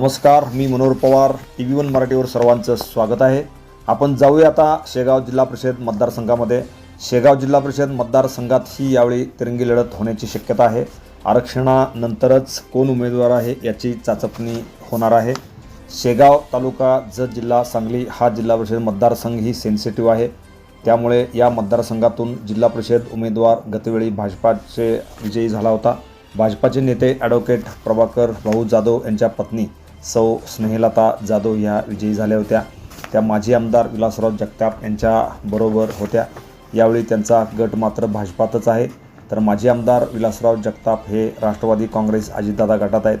नमस्कार मी Manohar Pawar T V one मराठीवर सर्वांचं स्वागत आहे. आपण जाऊया आता शेगाव जिल्हा परिषद मतदारसंघामध्ये. शेगाव जिल्हा परिषद मतदारसंघात ही यावेळी तिरंगी लढत होण्याची शक्यता आहे. आरक्षणानंतरच कोण उमेदवार आहे याची चाचपणी होणार आहे. शेगाव तालुका जत जिल्हा सांगली हा जिल्हा परिषद मतदारसंघ ही सेन्सिटिव्ह आहे. त्यामुळे या मतदारसंघातून जिल्हा परिषद उमेदवार गतवेळी भाजपाचे विजयी झाला होता. भाजपाचे नेते ॲडव्होकेट प्रभाकर भाऊ जाधव यांच्या पत्नी सौ स्नेहलता जाधव ह्या विजयी झाल्या होत्या. त्या माजी आमदार विलासराव जगताप यांच्याबरोबर होत्या. यावेळी त्यांचा गट मात्र भाजपातच आहे. तर माजी आमदार विलासराव जगताप हे राष्ट्रवादी काँग्रेस अजितदादा गटात आहेत.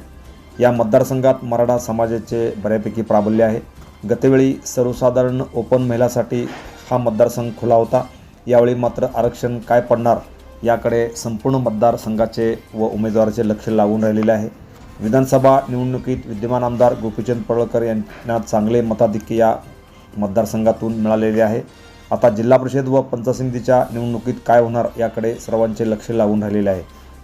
या मतदारसंघात मराठा समाजाचे बऱ्यापैकी प्राबल्य आहे. गतवेळी सर्वसाधारण ओपन महिलासाठी हा मतदारसंघ खुला होता. यावेळी मात्र आरक्षण काय पडणार याकडे संपूर्ण मतदारसंघाचे व उमेदवाराचे लक्ष लागून राहिलेले आहे. विधानसभा निवडणुकीत विद्यमान आमदार गोपीचंद पडळकर यांना चांगले मताधिक्य या मतदारसंघातून मिळालेले आहे. आता जिल्हा परिषद व पंचसमितीच्या निवडणुकीत काय होणार याकडे सर्वांचे लक्ष लागून राहिलेले आहे.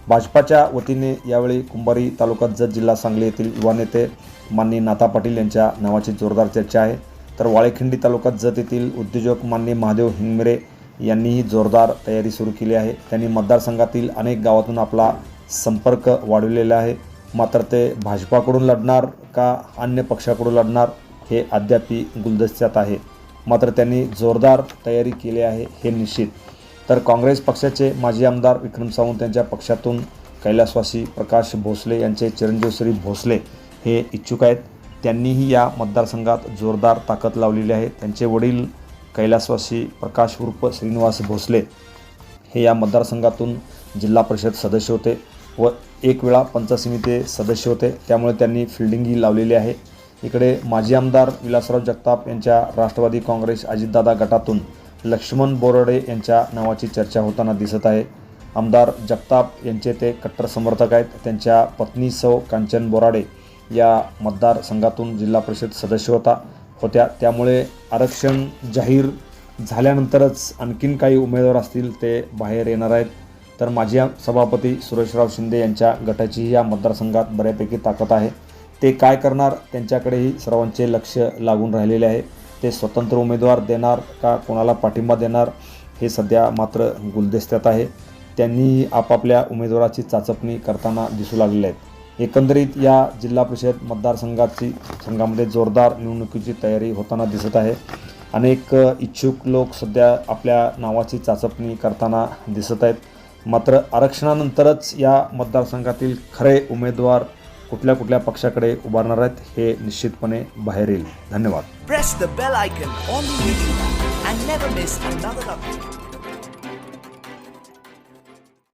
भाजपाच्या वतीने यावेळी कुंभारी तालुका जत जिल्हा सांगली येथील युवा नेते माननी नाथा पाटील यांच्या नावाची जोरदार चर्चा आहे. तर वाळेखिंडी तालुका जत येथील उद्योजक माननी महादेव हिंगमिरे यांनीही जोरदार तयारी सुरू केली आहे. त्यांनी मतदारसंघातील अनेक गावातून आपला संपर्क वाढवलेला आहे. मात्र ते भाजपाकडून लढणार का अन्य पक्षाकडून लढणार हे अद्यापी गुलदस्त्यात आहे. मात्र त्यांनी जोरदार तयारी केली आहे हे निश्चित. तर काँग्रेस पक्षाचे माजी आमदार विक्रम सावंत यांच्या पक्षातून कैलासवासी प्रकाश भोसले यांचे चिरंजीवश्री भोसले हे इच्छुक आहेत. त्यांनीही या मतदारसंघात जोरदार ताकद लावलेली आहे. त्यांचे वडील कैलासवासी प्रकाश उर्फ श्रीनिवास भोसले हे या मतदारसंघातून जिल्हा परिषद सदस्य होते. व एक वेळा पंचायत समिती सदस्य होते. त्यामुळे त्यांनी फिल्डिंगही लावलेली आहे. इकडे माजी आमदार विलासराव जगताप यांच्या राष्ट्रवादी काँग्रेस अजितदादा गटातून लक्ष्मण बोराडे यांच्या नावाची चर्चा होताना दिसत आहे. आमदार जगताप यांचे ते कट्टर समर्थक आहेत. त्यांच्या पत्नी सौ कांचन बोराडे या मतदारसंघातून जिल्हा परिषद सदस्य होता होत्या. त्यामुळे आरक्षण जाहीर झाल्यानंतरच आणखीन काही उमेदवार असतील ते बाहेर येणार आहेत. तर माजी सभापती सुरेशराव शिंदे यांच्या गटाचीही या मतदारसंघात बऱ्यापैकी ताकद आहे. ते काय करणार त्यांच्याकडेही सर्वांचे लक्ष लागून राहिलेले आहे. ते स्वतंत्र उमेदवार देणार का कोणाला पाठिंबा देणार हे सध्या मात्र गुलदस्त्यात आहे. त्यांनीही आपापल्या उमेदवाराची चाचपणी करताना दिसू लागलेले आहेत. एकंदरीत या जिल्हा परिषद मतदारसंघाची संघामध्ये जोरदार निवडणुकीची तयारी होताना दिसत आहे. अनेक इच्छुक लोक सध्या आपल्या नावाची चाचपणी करताना दिसत आहेत. मात्र आरक्षणानंतरच या मतदारसंघातील खरे उमेदवार कुठल्या कुठल्या पक्षाकडे उभारणार आहेत हे निश्चितपणे बाहेर येईल. धन्यवाद.